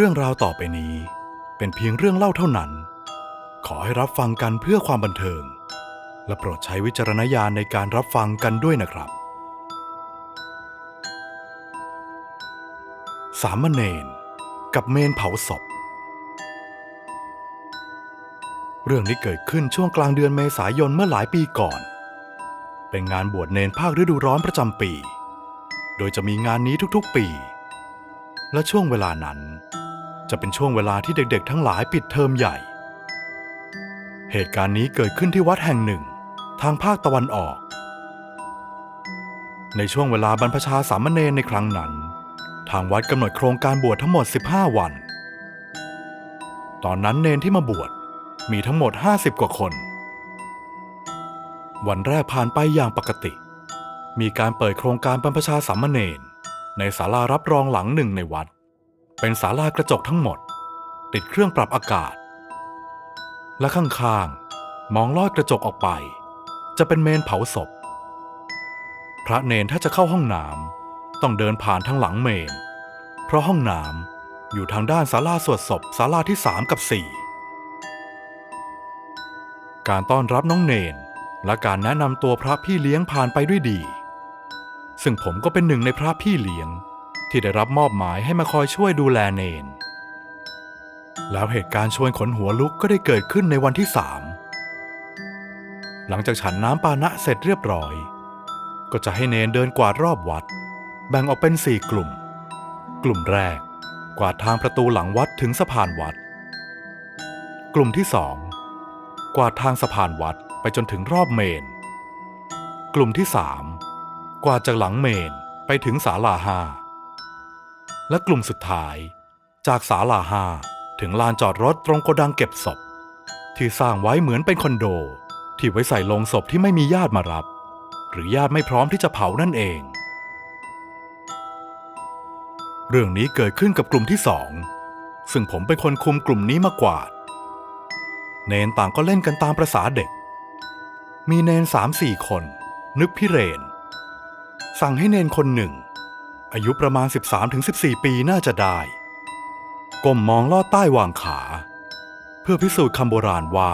เรื่องราวต่อไปนี้เป็นเพียงเรื่องเล่าเท่านั้น ขอให้รับฟังกันเพื่อความบันเทิง และโปรดใช้วิจารณญาณในการรับฟังกันด้วยนะครับ สามเณรกับเมนเผาศพ เรื่องนี้เกิดขึ้นช่วงกลางเดือนเมษายนเมื่อหลายปีก่อน เป็นงานบวชเนนภาคฤดูร้อนประจำปี โดยจะมีงานนี้ทุกๆปี และช่วงเวลานั้น จะเป็นช่วงเวลาที่เด็กๆ ทั้งหลายปิดเทอมใหญ่ เหตุการณ์นี้เกิดขึ้นที่วัดแห่งหนึ่ง ทางภาคตะวันออก ในช่วงเวลาบรรพชาสามเณรในครั้งนั้น ทางวัดกำหนดโครงการบวชทั้งหมด 15 วัน ตอนนั้นเนนที่มาบวชมีทั้งหมด 50 กว่าคน วันแรกผ่านไปอย่างปกติ มีการเปิดโครงการบรรพชาสามเณรในศาลารับรองหลังหนึ่งในวัด เป็นศาลากระจกทั้งหมด ติดเครื่องปรับอากาศ และข้างๆ มองลอดกระจกออกไป จะเป็นเมนเผาศพ พระเนนถ้าจะเข้าห้องน้ำต้องเดินผ่านทางหลังเมน เพราะห้องน้ำอยู่ทางด้านศาลาสวดศพศาลาที่3กับ4การต้อนรับน้องเนนและการแนะนำตัวพระพี่เลี้ยงผ่านไปด้วยดี ซึ่งผมก็เป็นหนึ่งในพระพี่เลี้ยง ที่ได้รับมอบหมายให้มาคอยช่วยดูแลเนน แล้วเหตุการณ์ชวนขนหัวลุกก็ได้เกิดขึ้นในวันที่สามหลังจากฉันน้ำปานะเสร็จเรียบร้อย ก็จะให้เนนเดินกวาดรอบวัด แบ่งออกเป็นสี่กลุ่ม กลุ่มแรก กวาดทางประตูหลังวัดถึงสะพานวัด กลุ่มที่สองกวาดทางสะพานวัดไปจนถึงรอบเมน กลุ่มที่สามกวาดจากหลังเมนไปถึงศาลาห้า และกลุ่มสุดท้าย จากศาลาห้าถึงลานจอดรถตรงโกดังเก็บศพ ที่สร้างไว้เหมือนเป็นคอนโด ที่ไว้ใส่ลงศพที่ไม่มีญาติมารับ หรือญาติไม่พร้อมที่จะเผานั่นเอง เรื่องนี้เกิดขึ้นกับกลุ่มที่สองซึ่งผมเป็นคนคุมกลุ่มนี้มากว่าเนนต่างก็เล่นกันตามประษาเด็ก มีเนนสามสี่คน นึกพิเรน สั่งให้เนนคนหนึ่ง อายุประมาณ 13-14 ปีน่าจะได้ ก้มมองลอดใต้วางขา เพื่อพิสูจน์คำโบราณว่า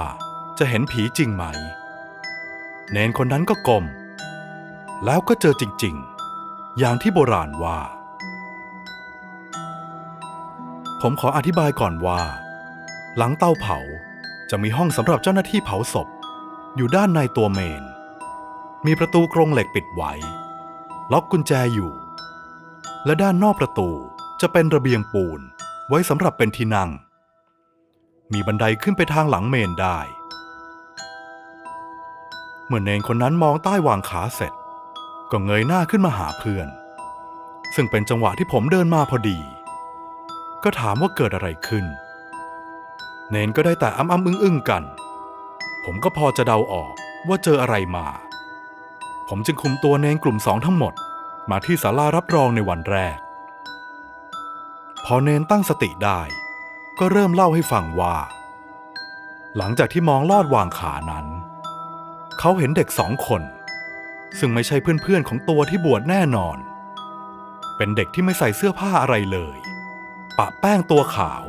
จะเห็นผีจริงไหม เนนคนนั้นก็ก้มแล้วก็เจอจริง ๆ อย่างที่โบราณว่า ผมขออธิบายก่อนว่า หลังเตาเผาจะมีห้องสำหรับเจ้าหน้าที่เผาศพ อยู่ด้านในตัวเมน มีประตูกรงเหล็กปิดไว้ ล็อกกุญแจอยู่ และด้านนอกประตูจะเป็นระเบียงปูนไว้สำหรับเป็นที่นั่ง มีบันไดขึ้นไปทางหลังเมนได้ เมื่อเนนคนนั้นมองใต้วางขาเสร็จ ก็เงยหน้าขึ้นมาหาเพื่อน ซึ่งเป็นจังหวะที่ผมเดินมาพอดี ก็ถามว่าเกิดอะไรขึ้น เนนก็ได้แต่อ้ำอ้ำอึ้งอึ้งกัน ผมก็พอจะเดาออกว่าเจออะไรมา ผมจึงคุมตัวเนนกลุ่มสองทั้งหมด มาที่ศาลารับรองในวันแรก พอเนนตั้งสติได้ ก็เริ่มเล่าให้ฟังว่า หลังจากที่มองลอดวางขานั้น เขาเห็นเด็กสองคน ซึ่งไม่ใช่เพื่อนๆของตัวที่บวชแน่นอน เป็นเด็กที่ไม่ใส่เสื้อผ้าอะไรเลย ปะแป้งตัวขาว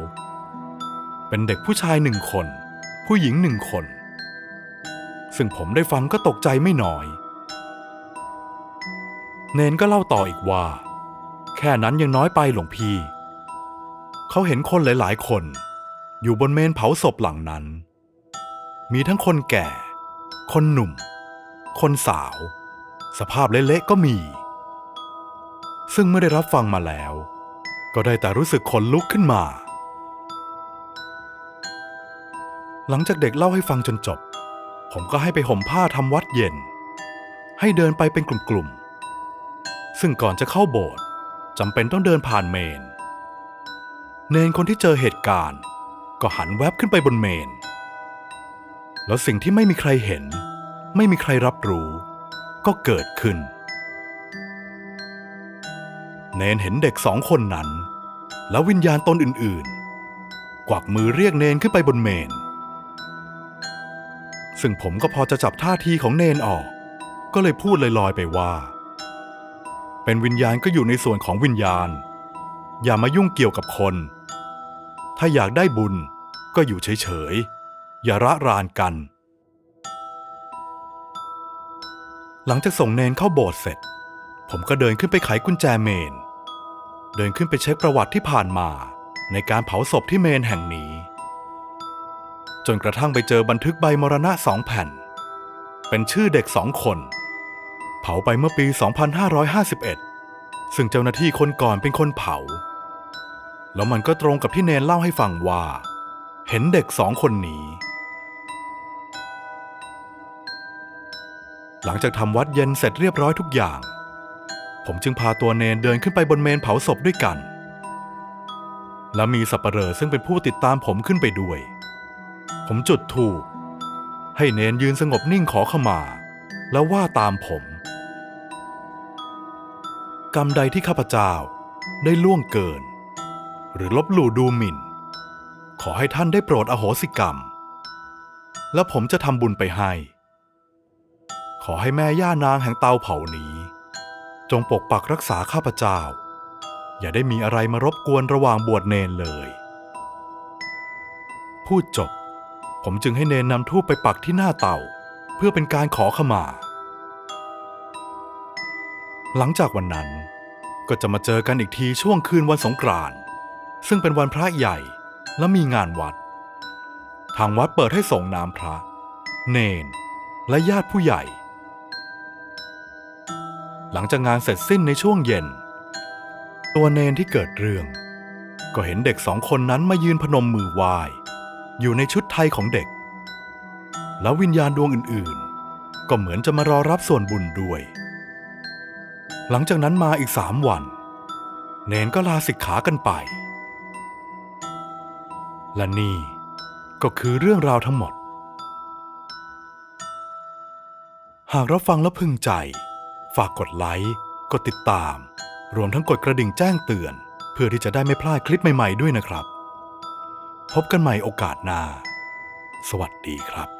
เป็นเด็กผู้ชายหนึ่งคน ผู้หญิงหนึ่งคน ซึ่งผมได้ฟังก็ตกใจไม่น้อย เนนก็เล่าต่ออีกว่า แค่นั้นยังน้อยไปหลวงพี่ เขาเห็นคนหลาย ๆ คน อยู่บนเมนเผาศพหลังนั้น มีทั้งคนแก่ คนหนุ่ม คนสาว สภาพเละๆก็มี ซึ่งเมื่อได้รับฟังมาแล้ว ก็ได้แต่รู้สึกขนลุกขึ้นมา หลังจากเด็กเล่าให้ฟังจนจบ ผมก็ให้ไปห่มผ้าทำวัดเย็น ให้เดินไปเป็นกลุ่มๆ ซึ่งก่อนจะเข้าโบสถ์จำเป็นต้องเดินผ่านเมน เนนคนที่เจอเหตุการณ์ ก็หันแวบขึ้นไปบนเมน แล้วสิ่งที่ไม่มีใครเห็น ไม่มีใครรับรู้ ก็เกิดขึ้น เนนเห็นเด็กสองคนนั้น แล้ววิญญาณตนอื่น ๆ กวักมือเรียกเนนขึ้นไปบนเมน ซึ่งผมก็พอจะจับท่าทีของเนนออก ก็เลยพูดลอยๆไปว่า เป็นวิญญาณก็อยู่ในส่วนของวิญญาณ อย่ามายุ่งเกี่ยวกับคน ถ้าอยากได้บุญก็อยู่เฉยๆ อย่าระรานกัน หลังจากส่งเนนเข้าโบสถ์เสร็จ ผมก็เดินขึ้นไปไขกุญแจเมน เดินขึ้นไปเช็คประวัติที่ผ่านมาในการเผาศพที่เมนแห่งนี้ จนกระทั่งไปเจอบันทึกใบมรณะสองแผ่น เป็นชื่อเด็กสองคน เผาไปเมื่อปี 2551 ซึ่งเจ้าหน้าที่คนก่อนเป็นคนเผา แล้วมันก็ตรงกับที่เนนเล่าให้ฟังว่า เห็นเด็กสองคนนี้ หลังจากทำวัดเย็นเสร็จเรียบร้อยทุกอย่าง ผมจึงพาตัวเนนเดินขึ้นไปบนเมนเผาศพด้วยกัน และมีสับปะเหร่อซึ่งเป็นผู้ติดตามผมขึ้นไปด้วย ผมจุดธูปให้เนนยืนสงบนิ่งขอขมา แล้วว่าตามผม กรรมใดที่ข้าพเจ้าได้ล่วงเกิน หรือลบหลู่ดูหมิ่น ขอให้ท่านได้โปรดอโหสิกรรม และผมจะทำบุญไปให้ ขอให้แม่ย่านางแห่งเตาเผานี้ จงปกปักรักษาข้าพเจ้า อย่าได้มีอะไรมารบกวนระหว่างบวชเนนเลย พูดจบ ผมจึงให้เนนนำทูปไปปักที่หน้าเตาเพื่อเป็นการขอขมา หลังจากวันนั้นก็จะมาเจอกันอีกทีช่วงคืนวันสงกรานต์ซึ่งเป็นวันพระใหญ่และมีงานวัด ทางวัดเปิดให้ส่งน้ำพระ เนน และญาติผู้ใหญ่ หลังจากงานเสร็จสิ้นในช่วงเย็น ตัวเนนที่เกิดเรื่อง ก็เห็นเด็กสองคนนั้นมายืนพนมมือไหว้อยู่ในชุดไทยของเด็ก แล้ววิญญาณดวงอื่นๆ ก็เหมือนจะมารอรับส่วนบุญด้วย หลังจากนั้นมาอีกสามวัน เนนก็ลาสิกขากันไป และนี่ก็คือเรื่องราวทั้งหมด หากรับฟังแล้วพึงใจ ฝากกดไลค์ กดติดตาม รวมทั้งกดกระดิ่งแจ้งเตือน เพื่อที่จะได้ไม่พลาดคลิปใหม่ ๆ ด้วยนะครับ พบกันใหม่โอกาสหน้า สวัสดีครับ